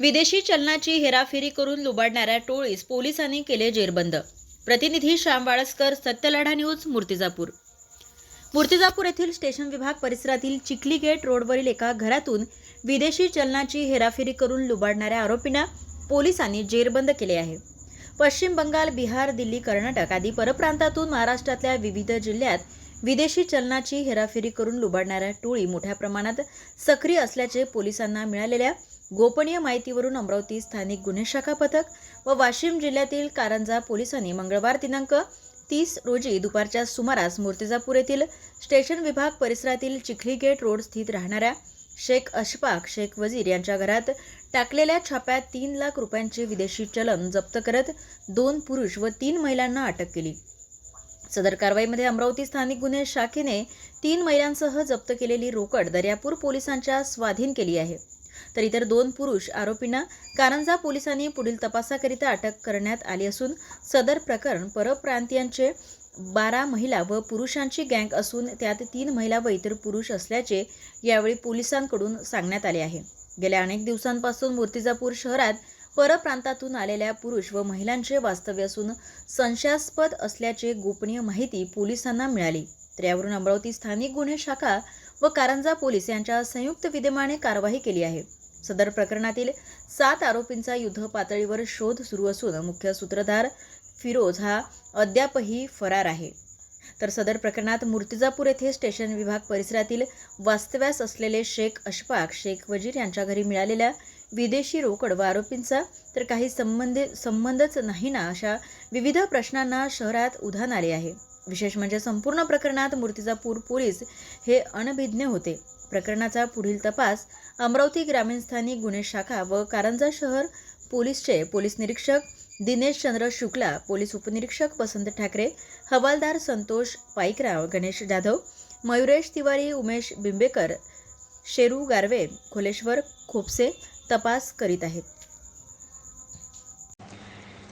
विदेशी चलनाची हेराफेरी करून लुबाडणाऱ्या टोळीस पोलिसांनी केले जेरबंद. प्रतिनिधी श्याम वाळसकर सत्यलढा न्यूज मूर्तिजापूर. मूर्तिजापूर येथील स्टेशन विभाग परिसरातील चिखली गेट रोडवरील एका घरातून विदेशी चलनाची हेराफेरी करून लुबाडणाऱ्या आरोपींना पोलिसांनी जेरबंद केले आहे. पश्चिम बंगाल बिहार दिल्ली कर्नाटक आदी परप्रांतातून महाराष्ट्रातल्या विविध जिल्ह्यात विदेशी चलनाची हेराफेरी करून लुबाडणाऱ्या टोळी मोठ्या प्रमाणात सक्रिय असल्याचे पोलिसांना मिळालेल्या गोपनीय माहितीवरून अमरावती स्थानिक गुन्हे शाखा पथक व वाशिम जिल्ह्यातील कारंजा पोलिसांनी मंगळवार दिनांक तीस रोजी दुपारच्या सुमारास मूर्तिजापूर येथील स्टेशन विभाग परिसरातील चिखली गेट रोड स्थित राहणाऱ्या शेख अशफाक शेख वजीर यांच्या घरात टाकलेल्या छाप्यात तीन लाख रुपयांचे विदेशी चलन जप्त करत दोन पुरुष व तीन महिलांना अटक केली. सदर कारवाईमध्ये अमरावती स्थानिक गुन्हे शाखेने तीन महिलांसह जप्त केलेली रोकड दर्यापूर पोलिसांच्या स्वाधीन केली आहे. तर इतर दोन पुरुष आरोपींना कारंजा पोलिसांनी पुढील तपासाकरिता अटक करण्यात आली असून सदर प्रकरण परप्रांतीयांचे बारा महिला व पुरुषांची गँग असून त्यात तीन महिला व इतर पुरुष असल्याचे यावेळी पोलिसांकडून सांगण्यात आले आहे. गेल्या अनेक दिवसांपासून मूर्तिजापूर शहरात परप्रांतातून आलेल्या पुरुष व महिलांचे वास्तव्य असून संशयास्पद असल्याचे गोपनीय माहिती पोलिसांना मिळाली. तर यावरून अमरावती स्थानिक गुन्हे शाखा व कारंजा पोलीस यांच्या संयुक्त विद्यमाने कारवाई केली आहे. सदर प्रकरणातील सात आरोपींचा युद्ध पातळीवर शोध सुरू असून मुख्य सूत्रधार फिरोज हा अद्यापही फरार आहे. तर सदर प्रकरणात मूर्तिजापूर येथे स्टेशन विभाग परिसरातील वास्तव्यास असलेले शेख अशफाक शेख वजीर यांच्या घरी मिळालेल्या विदेशी रोकड व आरोपींचा तर काही संबंध संबंधच नाही ना अशा विविध प्रश्नांना शहरात उधाण आले आहे. विशेष म्हणजे संपूर्ण प्रकरणात मूर्तिजापूर पोलीस हे अनभिज्ञ होते. प्रकरणाचा पुढील तपास अमरावती ग्रामीण स्थानिक गुन्हे शाखा व कारंजा शहर पोलीसचे पोलीस निरीक्षक दिनेश चंद्र शुक्ला पोलीस उपनिरीक्षक वसंत ठाकरे हवालदार संतोष पाईकराव गणेश जाधव मयुरेश तिवारी उमेश बिंबेकर शेरू गारवे खोलेश्वर खोपसे तपास करीत आहेत.